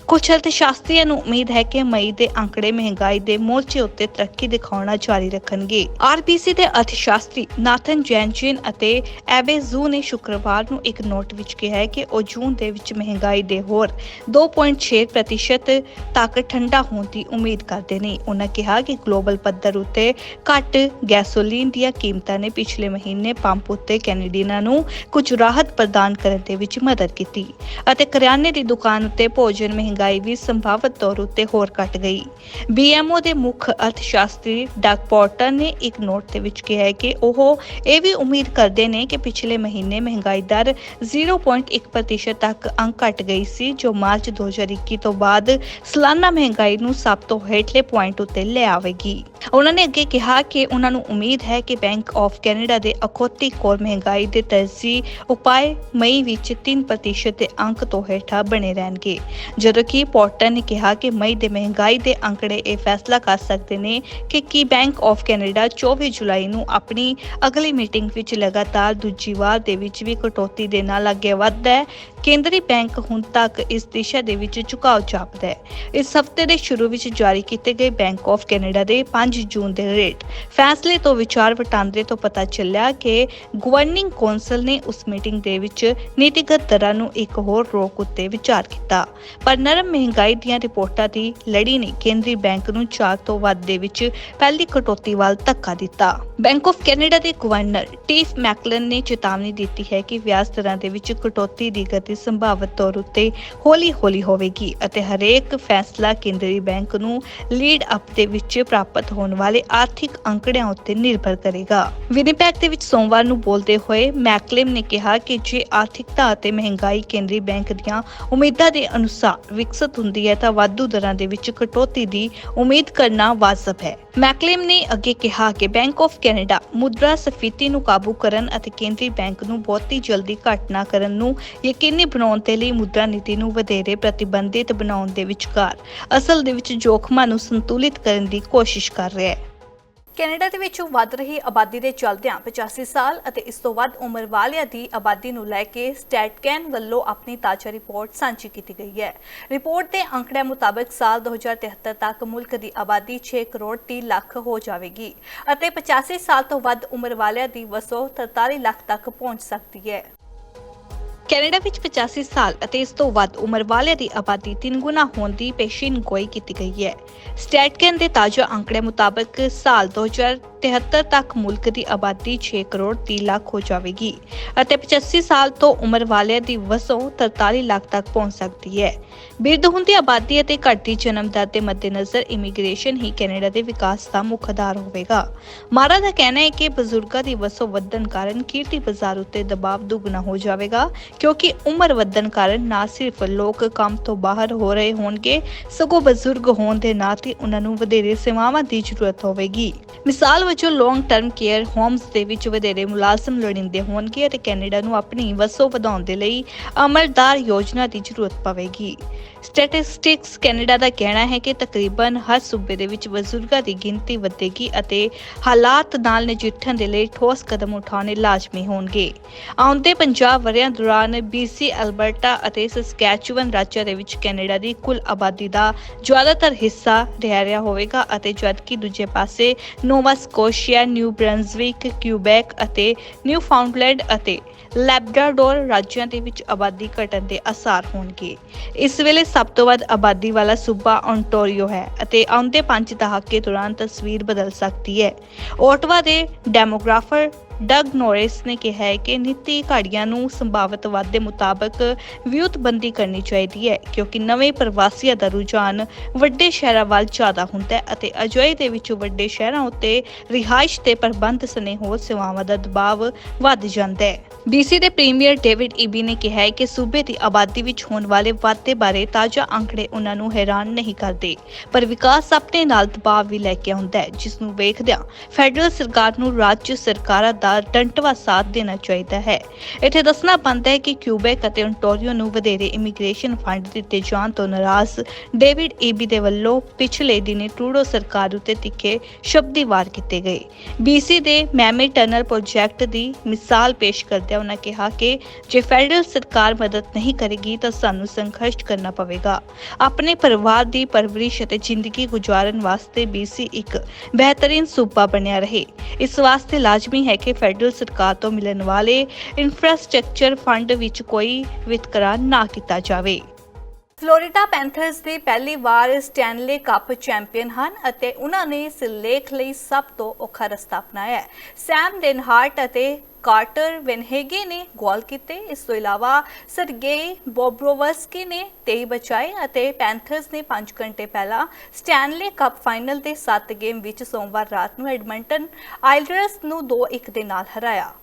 ਕੁਝ ਅਰਥਸ਼ਾਸਤਰੀਆਂ ਨੂੰ ਉਮੀਦ ਹੈ ਕਿ ਮਈ ਦੇ ਅੰਕੜੇ ਮਹਿੰਗਾਈ ਦੇ ਮੋਰਚੇ ਉੱਤੇ ਤਰੱਕੀ ਦਿਖਾਉਣਾ ਜਾਰੀ ਰੱਖਣਗੇ। ਆਰਬੀਸੀ ਦੇ ਅਰਥਸ਼ਾਸਤਰੀ ਨਾਥਨ ਜੈਨਚਿਨ ਅਤੇ ਐਬੇ ਜ਼ੂ ਨੇ ਸ਼ੁੱਕਰਵਾਰ ਨੂੰ ਇੱਕ ਨੋਟ ਵਿੱਚ ਕਿਹਾ ਹੈ ਕਿ ਉਹ ਜੂਨ ਦੇ ਵਿੱਚ ਮਹਿੰਗਾਈ ਦੇ ਹੋਰ 2.6% ਤੱਕ ਠੰਡਾ ਹੋਣ ਦੀ ਉਮੀਦ ਕਰਦੇ ਨੇ। ਉਹਨਾਂ ਕਿਹਾ ਕਿ ਗਲੋਬਲ ਪੱਧਰ ਉੱਤੇ ਘੱਟ ਗੈਸੋਲੀਨ ਦੀਆਂ ਕੀਮਤਾਂ ਨੇ ਪਿਛਲੇ ਮਹੀਨੇ ਪੰਪ ਉੱਤੇ ਕੈਨੇਡੀਅਨਾਂ ਨੂੰ ਕੁਝ ਰਾਹਤ ਪ੍ਰਦਾਨ ਕਰਨ ਦੇ ਵਿੱਚ ਮਦਦ ਕੀਤੀ ਅਤੇ ਕਰਿਆਨੇ ਦੀ ਦੁਕਾਨ ਉੱਤੇ ਭੋਜਨ ਮਹਿੰਗਾਈ ਵੀ ਸੰਭਾਵਤ ਤੌਰ ਉੱਤੇ ਹੋਰ ਘਟ ਗਈ। ਬੀਐਮਓ ਦੇ ਮੁੱਖ ਅਰਥਸ਼ਾਸਤਰੀ ਡਾਕ ਪੋਰਟਰ ਨੇ ਇੱਕ ਨੋਟ ਦੇ ਵਿੱਚ ਕਿਹਾ ਹੈ ਕਿ ਉਹ ਇਹ ਵੀ ਉਮੀਦ ਕਰਦੇ ਨੇ ਕਿ ਪਿਛਲੇ ਮਹੀਨੇ ਮਹਿੰਗਾਈ ਦਰ 0.1% ਤੱਕ ਅੰਕ ਘਟ ਗਈ ਸੀ, ਜੋ ਮਾਰਚ 2021 ਤੋਂ ਬਾਅਦ ਸਾਲਾਨਾ ਮਹਿੰਗਾਈ ਨੂੰ ਸਭ ਤੋਂ ਹੇਠਲੇ ਪੁਆਇੰਟ ਉੱਤੇ ਲੈ ਆਵੇਗੀ। ਉਹਨਾਂ ਨੇ ਅੱਗੇ ਕਿਹਾ ਕਿ ਉਹਨਾਂ ਨੂੰ ਉਮੀਦ ਹੈ ਕਿ ਬੈਂਕ ਆਫ ਕੈਨੇਡਾ ਦੇ ਅਖੌਤੀ ਕੋਰ ਮਹਿੰਗਾਈ ਦੇ ਤਰਜ਼ੀ ਉਪਾਅ ਮਈ ਵਿੱਚ 3% ਦੇ ਅੰਕ ਤੋਂ ਹੇਠਾਂ ਬਣੇ ਰਹਿਣਗੇ। ਜਦੋਂ ਕਿ ਪੋਰਟਰ ਨੇ ਕਿਹਾ ਕਿ ਮਈ ਦੇ ਮਹਿੰਗਾਈ ਦੇ ਅੰਕੜੇ ਇਹ ਫੈਸਲਾ ਕਰ ਸਕਦੇ ਨੇ ਕਿ ਕੀ ਬੈਂਕ ਆਫ ਕੈਨੇਡਾ 24 ਜੁਲਾਈ ਨੂੰ ਆਪਣੀ ਅਗਲੀ ਮੀਟਿੰਗ ਵਿੱਚ ਲਗਾਤਾਰ ਦੂਜੀ ਵਾਰ ਦੇ ਵਿੱਚ ਵੀ ਕਟੌਤੀ ਦੇ ਨਾਲ ਅੱਗੇ ਵਧਦਾ ਹੈ। ਕੇਂਦਰੀ ਬੈਂਕ ਹੁਣ ਤੱਕ ਇਸ ਦਿਸ਼ਾ ਦੇ ਵਿੱਚ ਝੁਕਾਅ ਜਾਪਦਾ ਹੈ। ਇਸ ਹਫ਼ਤੇ ਦੇ ਸ਼ੁਰੂ ਵਿੱਚ ਜਾਰੀ ਕੀਤੇ ਗਏ ਬੈਂਕ ਆਫ ਕੈਨੇਡਾ ਦੇ 5 ਜੂਨ ਦੇ ਰੇਟ ਫੈਸਲੇ ਤੋਂ ਵਿਚਾਰ ਵਟਾਂਦਰੇ ਤੋਂ ਪਤਾ ਚੱਲਿਆ ਕਿ ਗਵਰਨਿੰਗ ਕੌਂਸਲ ਨੇ ਉਸ ਮੀਟਿੰਗ ਦੇ ਵਿੱਚ ਨੀਤੀਗਤ ਦਰਾਂ ਨੂੰ ਇੱਕ ਹੋਰ ਰੋਕ ਉੱਤੇ ਵਿਚਾਰ ਕੀਤਾ। ਪਰ ਨਰਮ ਮਹਿੰਗਾਈ ਦੀਆਂ ਰਿਪੋਰਟਾਂ ਦੀ ਲੜੀ ਨੇ ਕੇਂਦਰੀ ਬੈਂਕ ਨੂੰ ਚਾਰ ਤੋਂ ਵੱਧ ਦੇ ਵਿੱਚ ਪਹਿਲੀ ਕਟੌਤੀ ਵੱਲ ਧੱਕਾ ਦਿੱਤਾ। ਬੈਂਕ ਆਫ ਕੈਨੇਡਾ ਦੇ ਗਵਰਨਰ ਟੀਫ ਮੈਕਲਨ ਨੇ ਚੇਤਾਵਨੀ ਦਿੱਤੀ ਹੈ ਕਿ ਵਿਆਜ ਦਰਾਂ ਦੇ ਵਿੱਚ ਕਟੌਤੀ ਦੀ ਗਤੀ ਸੰਭਾਵਤ ਤੌਰ ਉੱਤੇ ਹੌਲੀ-ਹੌਲੀ ਹੋਵੇਗੀ ਅਤੇ ਹਰੇਕ ਫੈਸਲਾ ਕੇਂਦਰੀ ਬੈਂਕ ਨੂੰ ਲੀਡ ਅਪ ਦੇ ਵਿੱਚ ਪ੍ਰਾਪਤ ਹੋਣ ਵਾਲੇ ਆਰਥਿਕ ਅੰਕੜਿਆਂ ਉੱਤੇ ਨਿਰਭਰ ਕਰੇਗਾ। ਕਰੇਗਾ ਦੇ ਵਿੱਚ ਸੋਮਵਾਰ ਨੂੰ ਬੋਲਦੇ ਹੋਏ ਮੈਕਲੇਮ ਨੇ ਕਿਹਾ ਕਿ ਜੇ ਆਰਥਿਕਤਾ ਅਤੇ ਮਹਿੰਗਾਈ ਕੇਂਦਰੀ ਬੈਂਕ ਦੀਆਂ ਉਮੀਦਾਂ ਦੇ ਅਨੁਸਾਰ ਵਿਕਸਿਤ ਹੁੰਦੀ ਹੈ ਤਾਂ ਵਾਧੂ ਦਰਾਂ ਦੇ ਵਿੱਚ ਕਟੌਤੀ ਦੀ ਉਮੀਦ ਕਰਨਾ ਵਾਜਬ ਹੈ। ਮੈਕਲੇਮ ਨੇ ਅੱਗੇ ਕਿਹਾ ਕਿ ਬੈਂਕ ਆਫ ਕੈਨੇਡਾ ਮੁਦਰਾ ਸਫੀਤੀ ਨੂੰ ਕਾਬੂ ਕਰਨ ਅਤੇ ਕੇਂਦਰੀ ਬੈਂਕ ਨੂੰ ਬਹੁਤੀ ਜਲਦੀ ਘਟ ਨਾ ਕਰਨ ਨੂੰ ਯਕੀਨੀ ਬਣਾਉਣ ਦੇ ਲਈ ਮੁਦਰਾ ਨੀਤੀ ਨੂੰ ਵਧੇਰੇ ਪ੍ਰਤੀਬੰਧਿਤ ਬਣਾਉਣ ਦੇ ਵਿਚਕਾਰ ਅਸਲ ਦੇ ਵਿੱਚ ਜੋਖਮਾਂ ਨੂੰ ਸੰਤੁਲਿਤ ਕਰਨ ਦੀ ਕੋਸ਼ਿਸ਼ ਕਰ ਰਿਹਾ ਹੈ। ਕੈਨੇਡਾ ਦੇ ਵਿੱਚ ਵੱਧ ਰਹੀ ਆਬਾਦੀ ਦੇ ਚਲਦਿਆਂ 85 ਸਾਲ ਅਤੇ ਇਸ ਤੋਂ ਵੱਧ ਉਮਰ ਵਾਲਿਆਂ ਦੀ ਆਬਾਦੀ ਨੂੰ ਲੈ ਕੇ ਸਟੈਟਕੈਨ ਵੱਲੋਂ ਆਪਣੀ ਤਾਜ਼ਾ ਰਿਪੋਰਟ ਸਾਂਝੀ ਕੀਤੀ ਗਈ ਹੈ। ਰਿਪੋਰਟ ਦੇ ਅੰਕੜਿਆਂ ਮੁਤਾਬਕ ਸਾਲ 2073 ਤੱਕ ਮੁਲਕ ਦੀ ਆਬਾਦੀ 6 ਕਰੋੜ 30 ਲੱਖ ਹੋ ਜਾਵੇਗੀ ਅਤੇ 85 ਸਾਲ ਤੋਂ ਵੱਧ ਉਮਰ ਵਾਲਿਆਂ ਦੀ ਵਸੋਂ 43 ਲੱਖ ਤੱਕ ਪਹੁੰਚ ਸਕਦੀ ਹੈ। ਕੈਨੇਡਾ ਵਿੱਚ 85 ਸਾਲ ਅਤੇ ਇਸ ਤੋਂ ਵੱਧ ਉਮਰ ਵਾਲਿਆਂ ਦੀ ਆਬਾਦੀ ਤਿੰਨ ਗੁਣਾ ਹੋਣ ਦੀ ਪੇਸ਼ੀਨਗੋਈ ਕੀਤੀ ਗਈ ਹੈ। ਸਟੈਟਕੈਨ ਦੇ ਤਾਜ਼ਾ ਅੰਕੜੇ ਮੁਤਾਬਕ ਸਾਲ 2073 ਤੱਕ ਮੁਲਕ ਦੀ ਆਬਾਦੀ 6 ਕਰੋੜ 30 ਲੱਖ ਹੋ ਜਾਵੇਗੀ ਅਤੇ 85 ਸਾਲ ਤੋਂ ਉਮਰ ਵਾਲਿਆਂ ਦੀ ਵਸੋਂ 43 ਲੱਖ ਤੱਕ ਪਹੁੰਚ ਸਕਦੀ ਹੈ। ਬਿਰਧ ਹੁੰਦੀ ਆਬਾਦੀ ਅਤੇ ਘਟਦੀ ਜਨਮ ਦਰ ਦੇ ਮੱਦੇਨਜ਼ਰ ਇਮੀਗ੍ਰੇਸ਼ਨ ਹੀ ਕੈਨੇਡਾ ਦੇ ਵਿਕਾਸ ਦਾ ਮੁੱਖ ਆਧਾਰ ਹੋਵੇਗਾ। ਮਾਰਾ ਦਾ ਕਹਿਣਾ ਹੈ ਕਿ ਬਜ਼ੁਰਗਾਂ ਦੀ ਵਸੋਂ ਵਧਣ ਕਾਰਨ ਕੀਰਤੀ ਬਾਜ਼ਾਰ ਉੱਤੇ ਦਬਾਅ ਦੁੱਗਣਾ ਹੋ ਜਾਵੇਗਾ, ਕਿਉਂਕਿ ਉਮਰ ਵਧਣ ਕਾਰਨ ਨਾ ਸਿਰਫ ਲੋਕ ਕੰਮ ਤੋਂ ਬਾਹਰ ਹੋ ਰਹੇ ਹੋਣਗੇ, ਸਗੋਂ ਬਜ਼ੁਰਗ ਹੋਣ ਦੇ ਨਾਤੇ ਉਹਨਾਂ ਨੂੰ ਵਧੇਰੇ ਸੇਵਾਵਾਂ ਦੀ ਜ਼ਰੂਰਤ ਹੋਵੇਗੀ। ਮਿਸਾਲ ਵਜੋਂ ਲੌਂਗ ਟਰਮ ਕੇਅਰ ਹੋਮਸ ਦੇ ਵਿੱਚ ਵਧੇਰੇ ਮੁਲਾਜ਼ਮ ਲੋੜੀਂਦੇ ਹੋਣਗੇ ਅਤੇ ਕੈਨੇਡਾ ਨੂੰ ਆਪਣੀ ਵਸੋਂ ਵਧਾਉਣ ਦੇ ਲਈ ਅਮਲਦਾਰ ਯੋਜਨਾ ਦੀ ਜ਼ਰੂਰਤ ਪਵੇਗੀ। ਸਟੈਟਿਸਟਿਕਸ ਕੈਨੇਡਾ ਦਾ ਕਹਿਣਾ ਹੈ ਕਿ ਤਕਰੀਬਨ ਹਰ ਸੂਬੇ ਦੇ ਵਿੱਚ ਬਜ਼ੁਰਗਾਂ ਦੀ ਗਿਣਤੀ ਵਧੇਗੀ ਅਤੇ ਹਾਲਾਤ ਨਾਲ ਨਜਿੱਠਣ ਦੇ ਲਈ ਠੋਸ ਕਦਮ ਉਠਾਉਣੇ ਲਾਜ਼ਮੀ ਹੋਣਗੇ। ਆਉਂਦੇ 50 ਵਰ੍ਹਿਆਂ ਦੌਰਾਨ BC ਅਲਬਰਟਾ ਅਤੇ ਸਸਕੈਚੂਅਨ ਰਾਜਾਂ ਦੇ ਵਿੱਚ ਕੈਨੇਡਾ ਦੀ ਕੁੱਲ ਆਬਾਦੀ ਦਾ ਜ਼ਿਆਦਾਤਰ ਹਿੱਸਾ ਰਹਿ ਰਿਹਾ ਹੋਵੇਗਾ ਅਤੇ ਜਦਕਿ ਦੂਜੇ ਪਾਸੇ Nova Scotia, New Brunswick, Quebec ਅਤੇ ਨਿਊ ਫਾਊਂਡਲੈਂਡ ਅਤੇ ਲੈਬਰਾਡੋਰ ਰਾਜਾਂ ਦੇ ਵਿੱਚ ਆਬਾਦੀ ਘਟਣ ਦੇ ਅਸਾਰ ਹੋਣਗੇ। ਇਸ ਵੇਲੇ ਸਭ ਤੋਂ ਵੱਧ ਆਬਾਦੀ ਵਾਲਾ ਸੂਬਾ ਓਨਟਾਰੀਓ ਹੈ ਅਤੇ ਆਉਂਦੇ ਪੰਜ ਦਹਾਕੇ ਦੌਰਾਨ ਤਸਵੀਰ ਬਦਲ ਸਕਦੀ ਹੈ। ਓਟਵਾ ਦੇ ਡੈਮੋਗ੍ਰਾਫਰ ਡਗ ਨੋਰਿਸ ਨੇ ਕਿਹਾ ਹੈ ਕਿ ਨੀਤੀ ਘਾੜੀਆਂ ਨੂੰ ਸੰਭਾਵਿਤ ਵਾਧੇ ਮੁਤਾਬਕ ਵਿਉਤਬੰਦੀ ਕਰਨੀ ਚਾਹੀਦੀ ਹੈ, ਕਿਉਂਕਿ ਨਵੇਂ ਪ੍ਰਵਾਸੀਆਂ ਦਾ ਰੁਝਾਨ ਵੱਡੇ ਸ਼ਹਿਰਾਂ ਵੱਲ ਜ਼ਿਆਦਾ ਹੁੰਦਾ ਹੈ ਅਤੇ ਅਜਿਹੇ ਦੇ ਵਿੱਚ ਵੱਡੇ ਸ਼ਹਿਰਾਂ ਉੱਤੇ ਰਿਹਾਇਸ਼ ਤੇ ਪ੍ਰਬੰਧ ਸਨੇ ਹੋਰ ਸੇਵਾਵਾਂ ਦਾ ਦਬਾਅ ਵੱਧ ਜਾਂਦਾ ਹੈ। BC ਦੇ ਪ੍ਰੀਮੀਅਰ ਡੇਵਿਡ ਈਬੀ ਨੇ ਕਿਹਾ ਹੈ ਕਿ ਸੂਬੇ ਦੀ ਆਬਾਦੀ ਵਿੱਚ ਹੋਣ ਵਾਲੇ ਵਾਧੇ ਬਾਰੇ ਤਾਜ਼ਾ ਅੰਕੜੇ ਉਹਨਾਂ ਨੂੰ ਹੈਰਾਨ ਨਹੀਂ ਕਰਦੇ, ਪਰ ਵਿਕਾਸ ਆਪਣੇ ਨਾਲ ਦਬਾਅ ਵੀ ਲੈ ਕੇ ਆਉਂਦਾ ਹੈ, ਜਿਸ ਨੂੰ ਵੇਖਦਿਆਂ ਫੈਡਰਲ ਸਰਕਾਰ ਨੂੰ ਰਾਜ ਸਰਕਾਰਾਂ ਦਾ ਡੰਟਵਾ ਸਾਥ ਦੇਣਾ ਚਾਹੀਦਾ ਹੈ। ਇੱਥੇ ਦੱਸਣਾ ਪੈਂਦਾ ਹੈ ਕਿ ਕਿਊਬੈਕ ਅਤੇ ontario ਨੂੰ ਵਧੇਰੇ ਇਮੀਗ੍ਰੇਸ਼ਨ ਫੰਡ ਦਿੱਤੇ ਜਾਣ ਤੋਂ ਨਾਰਾਜ਼ ਡੇਵਿਡ ਈਬੀ ਦੇ ਵੱਲੋਂ ਪਿਛਲੇ ਦਿਨੀ ਟਰੂਡੋ ਸਰਕਾਰ ਉੱਤੇ ਤਿੱਖੇ ਸ਼ਬਦੀ ਵਾਰ ਕੀਤੇ ਗਏ। ਬੀਸੀ ਦੇ ਮੈਮੇ ਟਨਲ ਪ੍ਰੋਜੈਕਟ ਦੀ ਮਿਸਾਲ ਪੇਸ਼ ਕਰਦਿਆਂ ਉਹਨਾਂ ਕਿਹਾ ਕਿ ਜੇ ਫੈਡਰਲ ਸਰਕਾਰ ਮਦਦ ਨਹੀਂ ਕਰੇਗੀ ਤਾਂ ਸਾਨੂੰ ਸੰਘਰਸ਼ ਕਰਨਾ ਪਵੇਗਾ। ਆਪਣੇ ਪਰਿਵਾਰ ਦੀ ਪਰਵਰਿਸ਼ ਅਤੇ ਜ਼ਿੰਦਗੀ ਗੁਜ਼ਾਰਨ ਵਾਸਤੇ BC ਇੱਕ ਬਿਹਤਰੀਨ ਸੂਬਾ ਬਣਿਆ ਰਹੇ। ਇਸ ਵਾਸਤੇ ਲਾਜ਼ਮੀ ਹੈ ਕਿ ਫੈਡਰਲ ਸਰਕਾਰ ਤੋਂ ਮਿਲਣ ਵਾਲੇ ਇਨਫਰਾਸਟ੍ਰਕਚਰ ਫੰਡ ਵਿੱਚ ਕੋਈ ਵਿਤਕਰਾ ਨਾ ਕੀਤਾ ਜਾਵੇ। ਫਲੋਰੀਡਾ ਪੈਂਥਰਸ ਦੇ ਪਹਿਲੀ ਵਾਰ ਸਟੈਨਲੇ ਕੱਪ ਚੈਂਪੀਅਨ ਹਨ ਅਤੇ ਉਹਨਾਂ ਨੇ ਇਸ ਲੇਖ ਲਈ ਸਭ ਤੋਂ ਔਖਾ ਰਸਤਾ ਅਪਣਾਇਆ ਹੈ। ਸੈਮ ਡੈਨਹਾਰਟ ਅਤੇ ਕਾਰਟਰ ਵੈਨਹੇਗੇ ਨੇ ਗੋਲ ਕੀਤੇ। ਇਸ ਤੋਂ ਇਲਾਵਾ ਸਰਗੇਈ ਬੋਬਰੋਵਸਕੀ ਨੇ 23 ਬਚਾਏ ਅਤੇ ਪੈਂਥਰਸ ਨੇ 5 ਘੰਟੇ ਪਹਿਲਾਂ ਸਟੈਨਲੇ ਕੱਪ ਫਾਈਨਲ ਦੇ 7 ਗੇਮ ਵਿੱਚ ਸੋਮਵਾਰ ਰਾਤ ਨੂੰ ਐਡਮੰਟਨ ਆਇਲਰਸ ਨੂੰ 2-1 ਦੇ ਨਾਲ ਹਰਾਇਆ।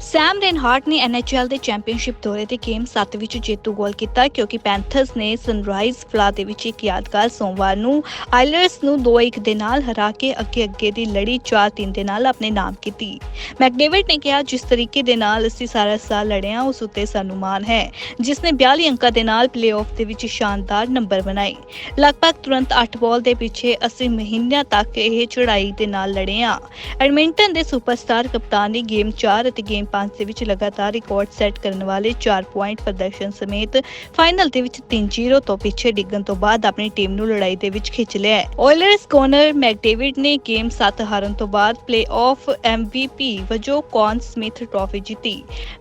ਸੈਮ ਰੇਨਹਾਰਟ ਨੇ NHL ਦੇ ਚੈਂਪੀਅਨਸ਼ਿਪ ਦੌਰੇ ਤੇ ਗੇਮ 7 ਵਿੱਚ ਜੇਤੂ ਗੋਲ ਕੀਤਾ, ਕਿਉਂਕਿ ਪੈਂਥਰਸ ਨੇ ਸਨਰਾਈਜ਼ ਫਲਾ ਦੇ ਵਿੱਚ ਇੱਕ ਯਾਦਗਾਰ ਸੋਮਵਾਰ ਨੂੰ ਆਇਲਰਸ ਨੂੰ 2-1 ਦੇ ਨਾਲ ਹਰਾ ਕੇ ਅੱਗੇ-ਅੱਗੇ ਦੀ ਲੜੀ 4-3 ਦੇ ਨਾਲ ਆਪਣੇ ਨਾਮ ਕੀਤੀ। ਮੈਕਡੇਵਿਡ ਨੇ ਕਿਹਾ, ਜਿਸ ਤਰੀਕੇ ਦੇ ਨਾਲ ਅਸੀਂ ਸਾਰਾ ਸਾਲ ਲੜੇ ਉਸ ਉੱਤੇ ਸਾਨੂੰ ਮਾਣ ਹੈ, ਜਿਸ ਨੇ 42 ਅੰਕਾਂ ਦੇ ਨਾਲ ਪਲੇਆਫ ਦੇ ਵਿੱਚ ਸ਼ਾਨਦਾਰ ਨੰਬਰ ਬਣਾਏ। ਲਗਭਗ ਤੁਰੰਤ 8 ਬਾਲ ਦੇ ਪਿੱਛੇ ਅਸੀਂ ਮਹੀਨਿਆਂ ਤੱਕ ਇਹ ਚੜਾਈ ਦੇ ਨਾਲ ਲੜੇ ਆ ਐਡਮਿੰਟਨ ਦੇ ਸੁਪਰਸਟਾਰ ਕਪਤਾਨ ਨੇ ਗੇਮ 4 ਅਤੇ ਗੇਮ 5 ਦੇ ਵਿੱਚ ਲਗਾਤਾਰ ਰਿਕਾਰਡ ਸੈੱਟ ਕਰਨ ਵਾਲੇ 4 ਪੁਆਇੰਟ ਪ੍ਰਦਰਸ਼ਨ ਸਮੇਤ ਫਾਈਨਲ ਦੇ ਵਿੱਚ 3-0 ਤੋਂ ਪਿੱਛੇ ਡਿੱਗਣ ਤੋਂ ਬਾਅਦ ਆਪਣੀ ਟੀਮ ਨੂੰ ਲੜਾਈ ਦੇ ਵਿੱਚ ਖਿੱਚ ਲਿਆ ਹੈ। ਓਇਲਰਸ ਕੋਨਰ ਮੈਕਡੇਵਿਡ ਨੇ ਗੇਮ 7 ਹਾਰਨ ਤੋਂ ਬਾਅਦ ਪਲੇਆਫ MVP ਵਜੋਂ ਕੌਨ ਸਮਿਥ ਟਰਾਫੀ ਜਿੱਤੀ।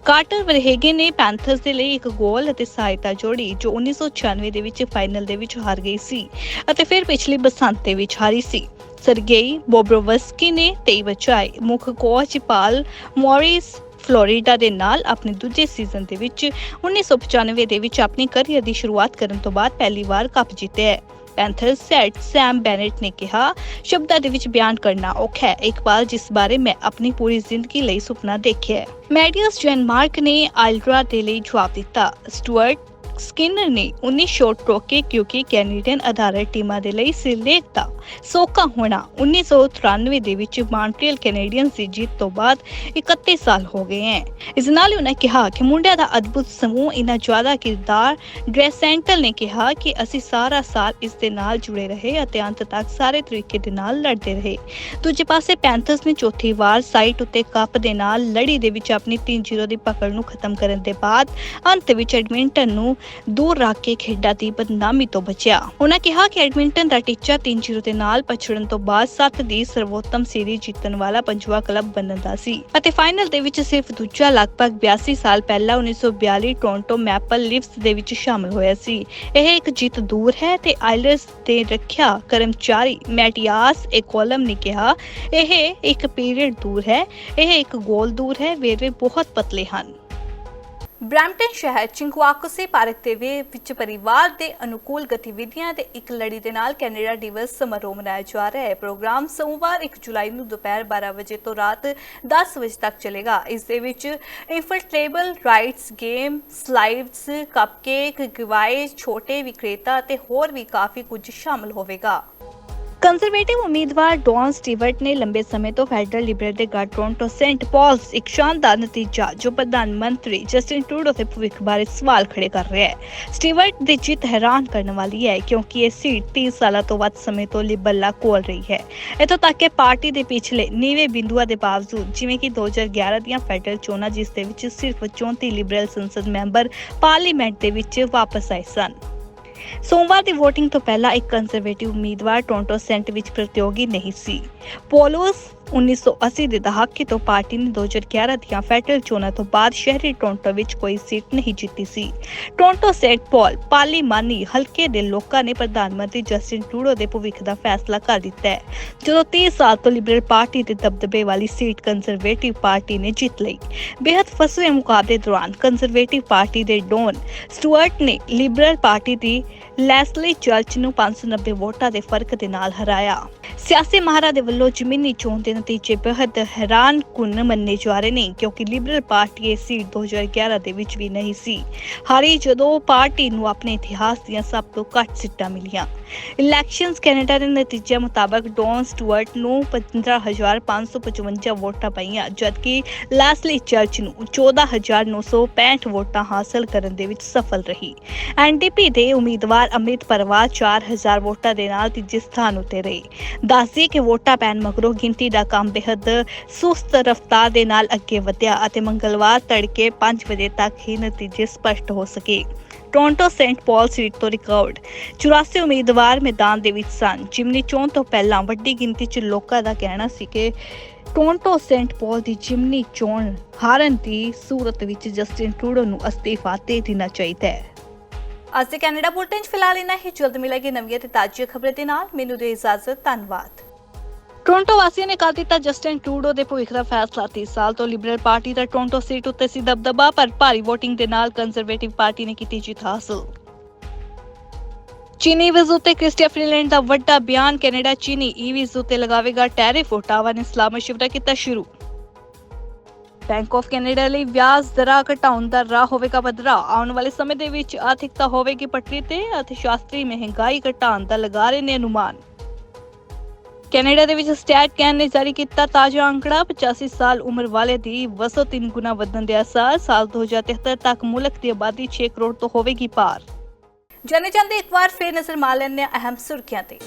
ਕਾਰਟਰ ਵਰਹੇਗੇ ਨੇ ਪੈਂਥਰਸ ਦੇ ਲਈ ਇੱਕ ਗੋਲ ਅਤੇ ਸਹਾਇਤਾ ਜੋੜੀ ਜੋ 1996 ਦੇ ਵਿੱਚ ਫਾਈਨਲ ਦੇ ਵਿੱਚ ਹਾਰ ਗਈ ਸੀ ਅਤੇ ਫਿਰ ਪਿਛਲੀ ਬਸੰਤ ਦੇ ਵਿੱਚ ਹਾਰੀ ਸੀ। ਸਰਗੇਈ ਬੋਬਰੋਵਸਕੀ ਨੇ 23 ਬਚਾਏ। ਮੁੱਖ ਕੋਚ ਪਾਲ ਮੌਰਿਸ ਫਲੋਰੀਡਾ ਦੇ ਨਾਲ ਆਪਣੇ ਦੂਜੇ ਸੀਜ਼ਨ ਦੇ ਵਿੱਚ 1995 ਦੇ ਵਿੱਚ ਆਪਣੀ ਕਰੀਅਰ ਦੀ ਸ਼ੁਰੂਆਤ ਕਰਨ ਤੋਂ ਬਾਅਦ ਪਹਿਲੀ ਵਾਰ ਕੱਪ ਜਿੱਤਿਆ ਹੈ। ਪੈਂਥਰਸ ਸੈਟ ਸੈਮ ਬੈਨੇਟ ਨੇ ਕਿਹਾ, ਸ਼ਬਦਾਂ ਦੇ ਵਿੱਚ ਬਿਆਨ ਕਰਨਾ ਔਖਾ ਹੈ। ਇੱਕ ਪਲ ਜਿਸ ਬਾਰੇ ਮੈਂ ਆਪਣੀ ਪੂਰੀ ਜ਼ਿੰਦਗੀ ਲਈ ਸੁਪਨਾ ਦੇਖਿਆ ਹੈ। ਮੈਡੀਅਸ ਜੈਨਮਾਰਕ ਨੇ ਆਇਲਰਾ ਦੇ ਲਈ ਜਵਾਬ ਦਿੱਤਾ। ਸਟੂਅਰਟ ਸਕਿਨਰ ਨੇ 19 ਸ਼ਾਟ ਰੋਕੇ ਕਿਉਂਕਿ ਕੈਨੇਡੀਅਨ ਆਧਾਰਿਤ ਟੀਮਾਂ ਦੇ ਲਈ ਸਿਰਲੇਖ ਦਾ ਸੌਖਾ ਹੋਣਾ 1993 ਦੇ ਵਿੱਚ ਮਾਂਟਰੀਅਲ ਕੈਨੇਡੀਅਨਸ ਦੀ ਜਿੱਤ ਤੋਂ ਬਾਅਦ 31 ਸਾਲ ਹੋ ਗਏ ਹੈ ਇਸ ਨਾਲ ਹੀ ਉਹਨਾਂ ਕਿਹਾ ਕਿ ਮੁੰਡਿਆਂ ਦਾ ਅਦਭੁਤ ਸਮੂਹ ਇਨਾ ਜ਼ਿਆਦਾ ਕਿਰਦਾਰ ਡ੍ਰੈਸੈਂਟਲ ਨੇ ਕਿਹਾ ਕਿ ਅਸੀਂ ਸਾਰਾ ਸਾਲ ਇਸ ਦੇ ਨਾਲ ਜੁੜੇ ਰਹੇ ਅਤੇ ਅੰਤ ਤੱਕ ਸਾਰੇ ਤਰੀਕੇ ਦੇ ਨਾਲ ਲੜਦੇ ਰਹੇ। ਦੂਜੇ ਪਾਸੇ ਪੈਂਥਰਸ ਨੇ ਚੌਥੀ ਵਾਰ ਸਾਈਟ ਉੱਤੇ ਕੱਪ ਦੇ ਨਾਲ ਲੜੀ ਦੇ ਵਿੱਚ ਆਪਣੀ 3-0 ਦੀ ਪਕੜ ਨੂੰ ਖਤਮ ਕਰਨ ਦੇ ਬਾਅਦ ਅੰਤ ਵਿੱਚ ਐਡਮਿੰਟਨ ਨੂੰ ਦੂਰ ਰੱਖ ਕੇ ਖੇਡਾਂ ਦੀ ਬਦਨਾਮੀ ਤੋਂ ਬਚਿਆ। ਉਹਨਾਂ ਕਿਹਾ ਕਿ ਐਡਮਿੰਟਨ ਦਾ ਟੀਚਾ 3-0 ਦੇ ਨਾਲ ਪਛੜਨ ਤੋਂ ਬਾਅਦ 7 ਦੀ ਸਰਵੋਤਮ ਸੀਰੀਜ਼ ਜਿੱਤਣ ਵਾਲਾ ਪੰਜਵਾਂ ਕਲੱਬ ਬਣਨ ਦਾ ਸੀ ਅਤੇ ਫਾਈਨਲ ਦੇ ਵਿੱਚ ਸਿਰਫ ਦੂਜਾ ਲਗਭਗ 82 ਸਾਲ ਪਹਿਲਾਂ 1942 ਟੋਰਾਂਟੋ ਮੈਪਲ ਲਿਵਸ ਦੇ ਵਿੱਚ ਸ਼ਾਮਲ ਹੋਇਆ ਸੀ। ਇਹ ਇੱਕ ਜਿੱਤ ਦੂਰ ਹੈ ਤੇ ਆਇਲਰਸ ਦੇ ਰੱਖਿਆ ਕਰਮਚਾਰੀ ਮੈਟਿਆਸ ਕੋਲਮ ਨੇ ਕਿਹਾ, ਇਹ ਇੱਕ ਪੀਰੀਅਡ ਦੂਰ ਹੈ, ਇਹ ਇੱਕ ਗੋਲ ਦੂਰ ਹੈ, ਵੇਰਵੇ ਬਹੁਤ ਪਤਲੇ ਹਨ। ਬ੍ਰੈਂਪਟਨ ਸ਼ਹਿਰ ਚਿੰਕਵਾਕੁਸੇ ਪਾਰਕ ਦੇ ਵੇ ਵਿੱਚ ਪਰਿਵਾਰ ਦੇ ਅਨੁਕੂਲ ਗਤੀਵਿਧੀਆਂ ਦੇ ਇੱਕ ਲੜੀ ਦੇ ਨਾਲ ਕੈਨੇਡਾ ਦਿਵਸ ਸਮਾਰੋਹ ਮਨਾਇਆ ਜਾ ਰਿਹਾ ਹੈ। ਪ੍ਰੋਗਰਾਮ ਸੋਮਵਾਰ 1 ਜੁਲਾਈ ਨੂੰ ਦੁਪਹਿਰ 12 ਵਜੇ ਤੋਂ ਰਾਤ 10 ਵਜੇ ਤੱਕ ਚੱਲੇਗਾ। ਇਸ ਦੇ ਵਿੱਚ inflatable rides game, slides, cupcake, giveaway, ਛੋਟੇ ਵਿਕਰੇਤਾ ਅਤੇ ਹੋਰ ਵੀ ਕਾਫੀ ਕੁਝ ਸ਼ਾਮਲ ਹੋਵੇਗਾ। ਕੰਜ਼ਰਵੇਟਿਵ ਉਮੀਦਵਾਰ ਡੌਨ ਸਟੀਵਰਟ ਨੇ ਲੰਬੇ ਸਮੇਂ ਤੋਂ ਫੈਡਰਲ ਲਿਬਰਲ ਦੇ ਗੜ ਟੋਰਾਂਟੋ ਸੈਂਟ ਪਾਲਸ ਇੱਕ ਸ਼ਾਨਦਾਰ ਨਤੀਜਾ, ਜੋ ਪ੍ਰਧਾਨ ਮੰਤਰੀ ਜਸਟਿਨ ਟਰੂਡੋ ਦੇ ਭਵਿੱਖ ਬਾਰੇ ਸਵਾਲ ਖੜੇ ਕਰ ਰਿਹਾ ਹੈ। ਸਟੀਵਰਟ ਦੀ ਜਿੱਤ ਹੈਰਾਨ ਕਰਨ ਵਾਲੀ ਹੈ, ਕਿਉਂਕਿ ਇਹ ਸੀਟ 30 ਸਾਲਾਂ ਤੋਂ ਵੱਧ ਸਮੇਂ ਤੋਂ ਲਿਬਰਲਾ ਕੋਲ ਰਹੀ ਹੈ। ਇਥੋਂ ਤੱਕ ਕਿ ਪਾਰਟੀ ਦੇ ਪਿਛਲੇ ਨੀਵੇਂ ਬਿੰਦੂਆਂ ਦੇ ਬਾਵਜੂਦ, ਜਿਵੇਂ ਕਿ 2011 ਦੀਆਂ ਫੈਡਰਲ ਚੋਣਾਂ, ਜਿਸ ਦੇ ਵਿੱਚ ਸਿਰਫ 34 ਲਿਬਰਲ ਸੰਸਦ ਮੈਂਬਰ ਪਾਰਲੀਮੈਂਟ ਦੇ ਵਿੱਚ ਵਾਪਸ ਆਏ ਸਨ। ਸੋਮਵਾਰ ਦੀ VOTING ਤੋਂ ਪਹਿਲਾਂ ਇੱਕ ਕੰਜ਼ਰਵੇਟਿਵ ਉਮੀਦਵਾਰ ਟੋਰਾਂਟੋ ਸੈਂਟ ਵਿੱਚ ਪ੍ਰਤੀਯੋਗੀ ਨਹੀਂ ਸੀ। ਪੋਲੋਸ 1980 ਦੇ ਦਹਾਕੇ ਤੋਂ ਪਾਰਟੀ ਨੇ 2011 ਦੀਆਂ ਫੈਡਰਲ ਚੋਣਾਂ ਤੋਂ ਬਾਅਦ ਸ਼ਹਿਰੀ ਟੋਰਾਂਟੋ ਵਿੱਚ ਕੋਈ ਸੀਟ ਨਹੀਂ ਜਿੱਤੀ ਸੀ। ਟੋਰਾਂਟੋ ਸੈਂਟ ਪੌਲ ਪਾਰਲੀਮਾਨੀ ਹਲਕੇ ਦੇ ਲੋਕਾਂ ਨੇ ਪ੍ਰਧਾਨ ਮੰਤਰੀ ਜਸਟਿਨ ਟਰੂਡੋ ਦੇ ਭਵਿੱਖ ਦਾ ਫੈਸਲਾ ਕਰ ਦਿੱਤਾ ਹੈ। ਜਦੋਂ 30 ਸਾਲ ਤੋਂ ਲਿਬਰਲ ਪਾਰਟੀ ਦੇ ਦਬਦਬੇ ਵਾਲੀ ਸੀਟ ਕੰਜ਼ਰਵੇਟਿਵ ਪਾਰਟੀ ਨੇ ਜਿੱਤ ਲਈ। ਬੇहद ਫਸਵੇਂ ਮੁਕਾਬਲੇ ਦੌਰਾਨ ਕੰਜ਼ਰਵੇਟਿਵ ਪਾਰਟੀ ਦੇ ਡੌਨ ਸਟੂਅਰਟ ਨੇ ਲਿਬਰਲ ਪਾਰਟੀ ਦੀ ਲੈਸਲੀ ਚਰਚ ਨੂੰ 590 ਵੋਟਾਂ ਦੇ ਫ਼ਰਕ ਦੇ ਨਾਲ ਹਰਾਇਆ। ਸਿਆਸੀ ਮਹਾਰਾ ਦੇ ਵੱਲੋਂ ਜ਼ਮੀਨੀ ਚੋਣ ਦੇ ਨਤੀਜੇ ਬੇहद ਹੈਰਾਨ ਕੁੰਨ ਮੰਨੇ ਜਾ ਰਹੇ ਨੇ, ਕਿਉਂਕਿ ਲਿਬਰਲ ਪਾਰਟੀ ਇਹ ਸੀਟ 2011 ਦੇ ਵਿੱਚ ਵੀ ਨਹੀਂ ਸੀ। ਹਾਰੀ ਜਦੋਂ ਪਾਰਟੀ ਨੂੰ ਆਪਣੇ ਇਤਿਹਾਸ ਦੀਆਂ ਸਭ ਤੋਂ ਘੱਟ ਸੀਟਾਂ ਮਿਲੀਆਂ ਇਲੈਕਸ਼ਨਸ ਕੈਨੇਡਾ ਦੇ ਨਤੀਜੇ ਮੁਤਾਬਕ ਡੌਨ ਸਟੂਅਰਟ ਨੂੰ 15555 ਵੋਟਾਂ ਪਈਆਂ, ਜਦਕਿ ਲੈਸਲੀ ਚਰਚ ਨੂੰ 14965 ਵੋਟਾਂ ਹਾਸਲ ਕਰਨ ਦੇ ਵਿੱਚ ਸਫਲ ਰਹੀ। ਐਨਡੀਪੀ ਦੇ ਉਮੀਦਵਾਰ ਅਮਿਤ ਪਰਵਾਰ 4000 ਵੋਟਾਂ ਦੇ ਨਾਲ ਤੀਜੇ ਸਥਾਨ ਉੱਤੇ ਰਹੇ। ਦੱਸਦੀ ਕਿ ਵੋਟਾਂ ਪੈਣ ਮਗਰੋਂ ਗਿਣਤੀ ਦਾ ਕੰਮ ਬੇहद ਸੁਸਤ ਰਫ਼ਤਾਰ ਦੇ ਨਾਲ ਅੱਗੇ ਵਧਿਆ ਅਤੇ ਮੰਗਲਵਾਰ ਤੜਕੇ 5 ਵਜੇ ਤੱਕ ਹੀ ਨਤੀਜੇ ਸਪਸ਼ਟ ਹੋ ਸਕੇ। ਟੋਰਾਂਟੋ ਸੇਂਟ ਪਾਲ ਸੀਟ ਤੋਂ ਰਿਕਾਰਡ 84 ਉਮੀਦਵਾਰ ਮੈਦਾਨ ਦੇ ਵਿੱਚ ਸਨ। ਜਿਮਨੀ ਚੋਣ ਤੋਂ ਪਹਿਲਾਂ ਵੱਡੀ ਗਿਣਤੀ 'ਚ ਲੋਕਾਂ ਦਾ ਕਹਿਣਾ ਸੀ ਕਿ ਟੋਰਾਂਟੋ ਸੇਂਟ ਪਾਲ ਦੀ ਜਿਮਨੀ ਚੋਣ ਹਾਰਨ ਦੀ ਸੂਰਤ ਵਿੱਚ ਜਸਟਿਨ ਟਰੂਡੋ ਨੂੰ ਅਸਤੀਫਾ ਦੇ ਦੇਣਾ ਚਾਹੀਦਾ ਹੈ। ਅੱਜ ਦੇ ਕੈਨੇਡਾ ਬੁਲਟਨ 'ਚ ਫਿਲਹਾਲ ਇੰਨਾ ਹੀ। ਜਲਦ ਮਿਲਾਂਗੇ ਨਵੀਆਂ ਤੇ ਤਾਜ਼ੀਆਂ ਖਬਰਾਂ ਦੇ ਨਾਲ। ਮੈਨੂੰ ਦੇ ਇਜਾਜ਼ਤ। ਧੰਨਵਾਦ। ਟੋਰਾਂਟੋ ਵਾਸੀਆਂ ਨੇ ਕਰ ਦਿੱਤਾ ਜਸਟਿਨ ਟਰੂਡੋ ਦੇ ਭਵਿੱਖ ਦਾ ਫੈਸਲਾ। 30 ਸਾਲ ਤੋਂ ਲਿਬਰਲ ਪਾਰਟੀ ਦਾ ਟੋਰਾਂਟੋ ਸੀਟ ਉੱਤੇ ਸੀ ਦਬਦਬਾ, ਪਰ ਭਾਰੀ VOTING ਦੇ ਨਾਲ ਕੰਜ਼ਰਵੇਟਿਵ ਪਾਰਟੀ ਨੇ ਕੀਤੀ ਜਿੱਤ ਹਾਸਲ। ਚੀਨੀ ਵੀਜ਼ ਉੱਤੇ ਕ੍ਰਿਸਟੀਆ ਫ੍ਰੀਲੈਂਡ ਦਾ ਵੱਡਾ ਬਿਆਨ, ਕੈਨੇਡਾ ਚੀਨੀ ਈਵੀਜ਼ ਉੱਤੇ ਲਗਾਵੇਗਾ ਟੈਰਿਫ। ਓਟਾਵਾ ਨੇ ਇਸਲਾਮ ਮਸ਼ਵਰਾ ਕੀਤਾ ਸ਼ੁਰੂ। ਬੈਂਕ ਆਫ ਕੈਨੇਡਾ ਲਈ ਵਿਆਜ ਦਰਾਂ ਘਟਾਉਣ ਦਾ ਰਾਹ ਹੋਵੇਗਾ ਬਦਰਾ। ਆਉਣ ਵਾਲੇ ਸਮੇਂ ਦੇ ਵਿੱਚ ਆਰਥਿਕਤਾ ਹੋਵੇਗੀ ਪਟਰੀ ਤੇ ਅਤੇ ਸ਼ਾਸਤਰੀ ਮਹਿੰਗਾਈ ਘਟਾਉਣ ਦਾ ਲਗਾ ਰਹੇ ਨੇ ਅਨੁਮਾਨ। ਕੈਨੇਡਾ ਦੇ ਵਿੱਚ ਸਟੈਟ ਕੈਨ ਨੇ ਜਾਰੀ ਕੀਤਾ ਤਾਜ਼ਾ ਅੰਕੜਾ। 85 ਸਾਲ ਉਮਰ ਵਾਲੇ ਦੀ ਵਸੋਂ ਤਿੰਨ ਗੁਣਾ ਵਧਣ ਦੇ ਅਸਾਰ ਸਾਲ 2073 ਤੱਕ ਮੁਲਕ ਦੀ ਆਬਾਦੀ 6 ਕਰੋੜ ਤੋਂ ਹੋਵੇਗੀ ਪਾਰ। ਜਾਣੇ ਜਾਂਦੇ ਇੱਕ ਵਾਰ ਫੇਰ ਨਜ਼ਰ ਮਾਰ ਲੈਂਦੇ ਅਹਿਮ ਸੁਰਖੀਆਂ ਤੇ।